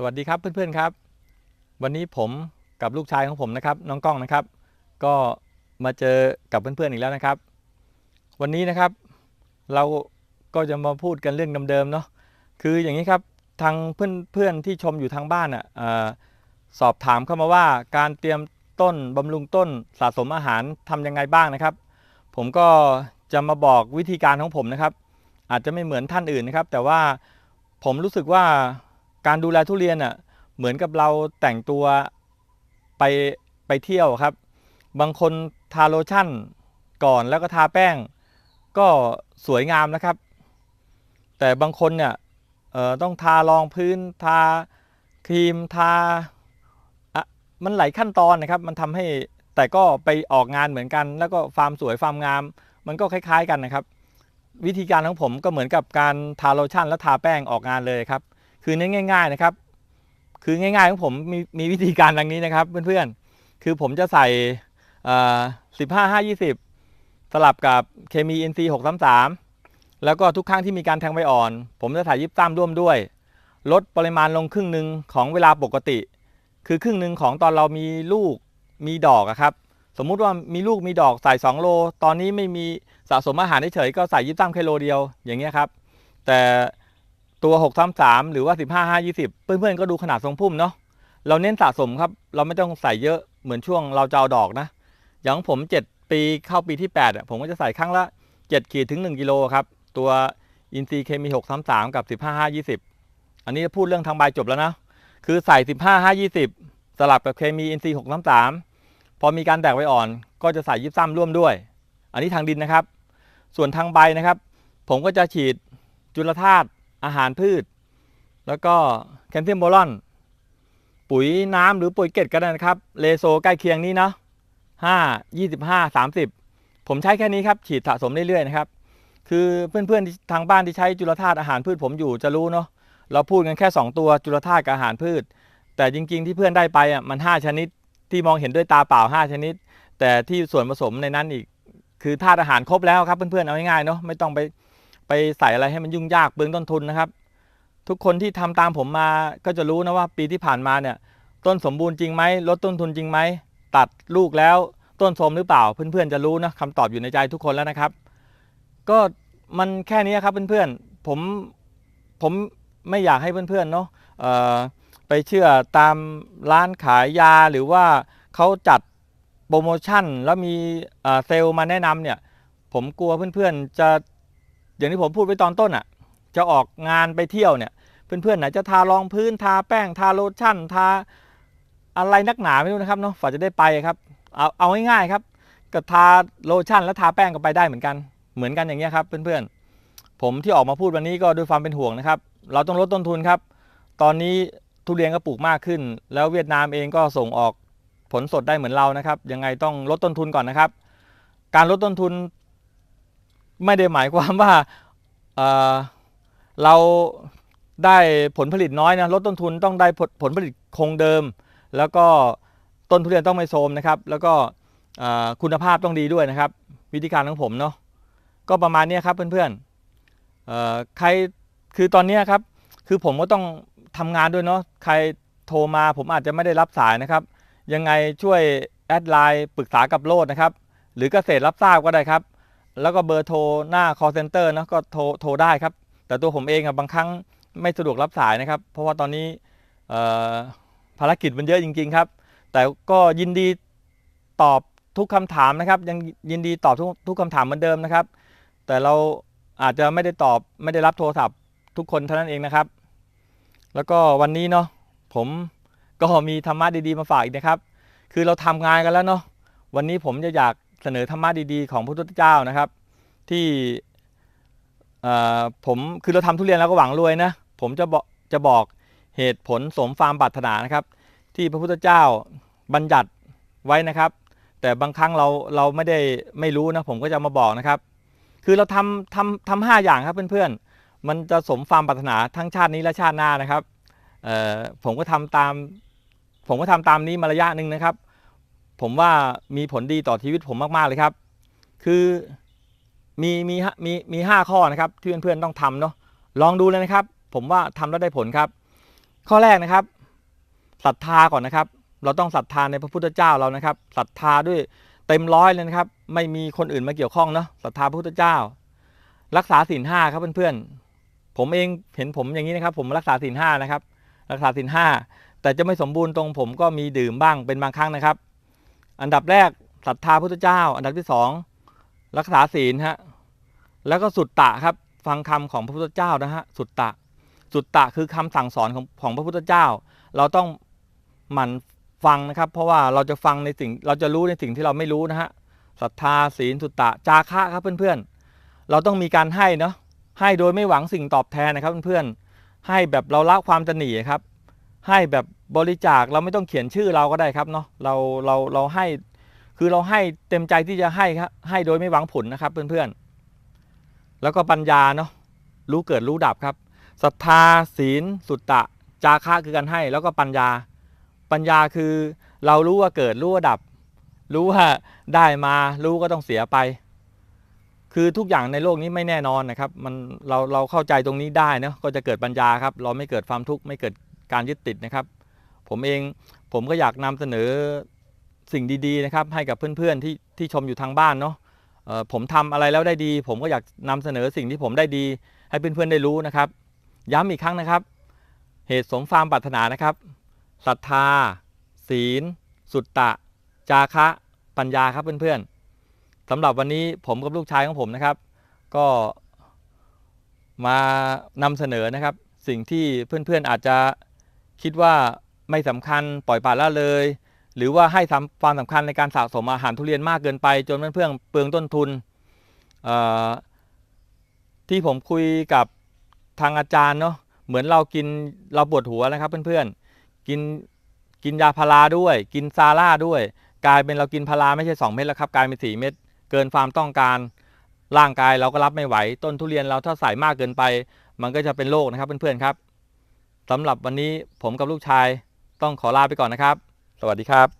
สวัสดีครับเพื่อนๆครับ วันนี้ผมกับลูกชายของผมนะครับ น้องก้องนะครับ ก็มาเจอกับเพื่อนๆอีกแล้วนะครับ วันนี้นะครับ เราก็จะมาพูดกันเรื่องเดิมๆเนาะคืออย่างนี้ครับทางเพื่อนๆที่ชมอยู่ทางบ้านอะเอ่อสอบถามเข้ามาว่าการเตรียมต้นบำรุงต้นสะสมอาหารทำยังไงบ้างนะครับ ผมก็จะมาบอกวิธีการของผมนะครับ อาจจะไม่เหมือนท่านอื่นนะครับ แต่ว่าผมรู้สึกว่า การดูแลทุเรียนอะเหมือนกับเราแต่งตัวไปไปเที่ยวครับ บางคนทาโลชั่นก่อนแล้วก็ทาแป้ง ก็สวยงามนะครับ แต่บางคนเนี่ยต้องทารองพื้นทาครีมทาอะมันหลายขั้นตอนนะครับ มันทำให้แต่ก็ไปออกงานเหมือนกัน แล้วก็ฟาร์มสวยฟาร์มงาม มันก็คล้าย ๆ กันนะครับ วิธีการของผมก็เหมือนกับการทาโลชั่น แล้วทาแป้งออกงานเลยครับ คือเน้นง่าย ๆนะครับ คือง่ายๆของผมมีมีวิธีการดังนี้นะครับเพื่อนๆ คือผมจะใส่สิบห้าห้ายี่สิบสลับกับเคมี NC 6 3 3 แล้วก็ทุกครั้งที่มีการแทงใบอ่อน ผมจะใส่ยิบซ้ำร่วมด้วย ลดปริมาณลงครึ่งหนึ่งของเวลาปกติ คือครึ่งหนึ่งของตอนเรามีลูกมีดอกครับ สมมุติว่ามีลูกมีดอกใส่ 2 โล ตอนนี้ไม่มีสะสมอาหารเฉยๆก็ใส่ยิบซ้ำแค่โลเดียวอย่างเงี้ยครับ แต่ ตัว6 3 3หรือว่า 15 5 20 เพื่อนๆก็ดูขนาดทรงพุ่มเนาะเราเน้นสะสมครับ เราไม่ต้องใส่เยอะเหมือนช่วงเราจะเอาดอกนะ อย่างผม 7 ปีเข้าปีที่ 8 ผมก็จะใส่ครั้งละ 7 ขีดถึง 1กิโลครับ ตัวอินซีเคมี633 กับ 15 5 20 อันนี้พูดเรื่องทางใบจบแล้วนะ คือใส่ 15 5 20 สลับกับเคมีอินซี633 พอมีการแตกใบอ่อนก็จะใส่ยิบซ้ำร่วมด้วย อันนี้ทางดินนะครับ ส่วนทางใบนะครับ ผมก็จะฉีดจุลธาตุ อาหารพืช แล้วก็แคลเซียมโบรอน ปุ๋ยน้ำหรือปุ๋ยเกล็ดก็ได้นะครับ เลโซใกล้เคียงนี้เนาะห้ายี่สิบห้าสามสิบผมใช้แค่นี้ครับ ฉีดสะสมเรื่อยๆนะครับ คือเพื่อนๆที่ทางบ้านที่ใช้จุลธาตุอาหารพืชผมอยู่จะรู้เนาะ เราพูดกันแค่ 2 ตัวจุลธาตุกับอาหารพืช แต่จริงๆที่เพื่อนได้ไปอะมัน 5 ชนิดที่มองเห็นด้วยตาเปล่า 5 ชนิด แต่ที่ส่วนผสมในนั้นอีก คือธาตุอาหารครบแล้วครับเพื่อนๆเอาง่ายๆเนาะไม่ต้องไป ไปใส่อะไรให้มันยุ่งยากเปลืองต้นทุนนะครับ ทุกคนที่ทำตามผมมาก็จะรู้นะว่าปีที่ผ่านมาเนี่ย ต้นสมบูรณ์จริงไหมลดต้นทุนจริงไหมตัดลูกแล้วต้นโทมหรือเปล่า เพื่อนๆจะรู้นะคำตอบอยู่ในใจทุกคนแล้วนะครับ ก็มันแค่นี้ครับเพื่อนๆผมผมไม่อยากให้เพื่อนๆเนาะไปเชื่อตามร้านขายยาหรือว่าเขาจัดโปรโมชั่นแล้วมีเอ่อเซลล์มาแนะนำเนี่ย ผมกลัวเพื่อนๆจะ อย่างที่ผมพูดไว้ตอนต้นอะ จะออกงานไปเที่ยวเนี่ย เพื่อนๆไหนจะทารองพื้นทาแป้งทาโลชั่นทาอะไรนักหนาไม่รู้นะครับเนาะฝ่าจะได้ไปครับ เอาเอาง่ายๆครับก็ทาโลชั่นแล้วทาแป้งก็ไปได้เหมือนกัน เหมือนกันอย่างเงี้ยครับเพื่อนๆ ผมที่ออกมาพูดวันนี้ก็ด้วยความเป็นห่วงนะครับ เราต้องลดต้นทุนครับ ตอนนี้ทุเรียนก็ปลูกมากขึ้น แล้วเวียดนามเองก็ส่งออกผลสดได้เหมือนเรานะครับ ยังไงต้องลดต้นทุนก่อนนะครับ การลดต้นทุน ไม่ได้หมายความว่าเเราได้ผลผลิตน้อยนะลดต้นทุนต้องได้ผลผลผลิตคงเดิม แล้วก็ต้นทุเรียนต้องไม่โทรมนะครับ แล้วก็คุณภาพต้องดีด้วยนะครับ วิธีการของผมเนาะก็ประมาณนี้ครับเพื่อนๆใครคือตอนนี้ครับ คือผมก็ต้องทำงานด้วยเนาะใครโทรมาผมอาจจะไม่ได้รับสายนะครับ ยังไงช่วยแอดไลน์ปรึกษากับโลดนะครับ หรือเกษตรรับทราบก็ได้ครับ แล้วก็เบอร์โทรหน้า call center นะก็โทรโทรได้ครับ แต่ตัวผมเองอะบางครั้งไม่สะดวกรับสายนะครับ เพราะว่าตอนนี้ภารกิจมันเยอะจริง ๆ ครับ แต่ก็ยินดีตอบทุกคำถามนะครับ ยังยินดีตอบทุกทุกคำถามเหมือนเดิมนะครับ แต่เราอาจจะไม่ได้ตอบไม่ได้รับโทรศัพท์ทุกคนเท่านั้นเองนะครับ แล้วก็วันนี้เนาะผมก็มีธรรมะดีๆมาฝากอีกนะครับ คือเราทำงานกันแล้วเนาะวันนี้ผมจะอยาก เสนอธรรมะดีๆ ของพระพุทธเจ้านะครับ ที่ผมคือเราทำทุเรียนแล้วก็หวังรวยนะผมจะบอกจะบอกเหตุผลสมความปรารถนานะครับ ที่พระพุทธเจ้าบัญญัติไว้นะครับ แต่บางครั้งเราเราไม่ได้ไม่รู้นะผมก็จะมาบอกนะครับ คือเราทำทำทำห้าอย่างครับเพื่อนๆมันจะสมความปรารถนาทั้งชาตินี้และชาติหน้านะครับผมก็ทำตาม ผมก็ทำตามนี้มาระยะหนึ่งนะครับ ผมว่ามีผลดีต่อชีวิตผมมาก ๆ เลยครับ คือมีมีมีมีห้าข้อนะครับ ที่เพื่อนๆต้องทำเนาะลองดูเลยนะครับ ผมว่าทำแล้วได้ผลครับ ข้อแรกนะครับศรัทธาก่อนนะครับ เราต้องศรัทธาในพระพุทธเจ้าเรานะครับศรัทธาด้วยเต็มร้อยเลยนะครับ ไม่มีคนอื่นมาเกี่ยวข้องเนาะศรัทธาพระพุทธเจ้า รักษาศีลห้าครับเพื่อนๆผมเองเห็นผมอย่างนี้นะครับ ผมรักษาศีลห้านะครับ รักษาศีลห้าแต่จะไม่สมบูรณ์ตรงผมก็มีดื่มบ้างเป็นบางครั้งนะครับ อันดับแรกศรัทธาพระพุทธเจ้า อันดับที่สองรักษาศีลฮะแล้วก็สุตตะครับ ฟังคำของพระพุทธเจ้านะฮะสุตตะ สุตตะคือคำสั่งสอนของของพระพุทธเจ้า เราต้องหมั่นฟังนะครับ เพราะว่าเราจะฟังในสิ่งเราจะรู้ในสิ่งที่เราไม่รู้นะฮะศรัทธาศีลสุตตะจาคะครับเพื่อนๆ เราต้องมีการให้เนาะให้โดยไม่หวังสิ่งตอบแทนนะครับเพื่อนๆให้แบบเราละความตนีครับ ให้แบบบริจาคเราไม่ต้องเขียนชื่อเราก็ได้ครับเนาะเราเราเราให้คือเราให้เต็มใจที่จะให้ครับให้โดยไม่หวังผลนะครับเพื่อนๆ แล้วก็ปัญญาเนาะรู้เกิดรู้ดับครับศรัทธาศีล สุตตะ จาคะคือการให้ แล้วก็ปัญญา ปัญญาคือเรารู้ว่าเกิดรู้ว่าดับ รู้ว่าได้มารู้ก็ต้องเสียไป คือทุกอย่างในโลกนี้ไม่แน่นอนนะครับ มันเราเราเข้าใจตรงนี้ได้เนาะก็จะเกิดปัญญาครับ เราไม่เกิดความทุกข์ไม่เกิด การยึดติดนะครับ ผมเองผมก็อยากนำเสนอสิ่งดีๆนะครับ ให้กับเพื่อนๆที่ที่ชมอยู่ทางบ้านเนาะผมทำอะไรแล้วได้ดี ผมก็อยากนำเสนอสิ่งที่ผมได้ดี ให้เพื่อนๆได้รู้นะครับ ย้ำอีกครั้งนะครับ เหตุสมความปรารถนานะครับศรัทธา ศีล สุตตะ จาคะปัญญาครับเพื่อนๆสำหรับวันนี้ผมกับลูกชายของผมนะครับ ก็มานำเสนอนะครับ สิ่งที่เพื่อนๆอาจจะ คิดว่าไม่สำคัญปล่อยปละละเลย หรือว่าให้ความสำคัญในการสะสมอาหารทุเรียนมากเกินไป จนเพื่อนเปลืองต้นทุน ที่ผมคุยกับทางอาจารย์เนาะเหมือนเรากินเราปวดหัวนะครับเพื่อนๆกินกินยาพาราด้วย กินซาร่าด้วย กลายเป็นเรากินพาราไม่ใช่ 2 เม็ดแล้วครับกลายเป็น4เม็ดเกินความต้องการร่างกายเราก็รับไม่ไหว ต้นทุเรียนเราถ้าใส่มากเกินไป มันก็จะเป็นโรคนะครับเพื่อนๆครับ สำหรับวันนี้ผมกับลูกชายต้องขอลาไปก่อนนะครับ สวัสดีครับ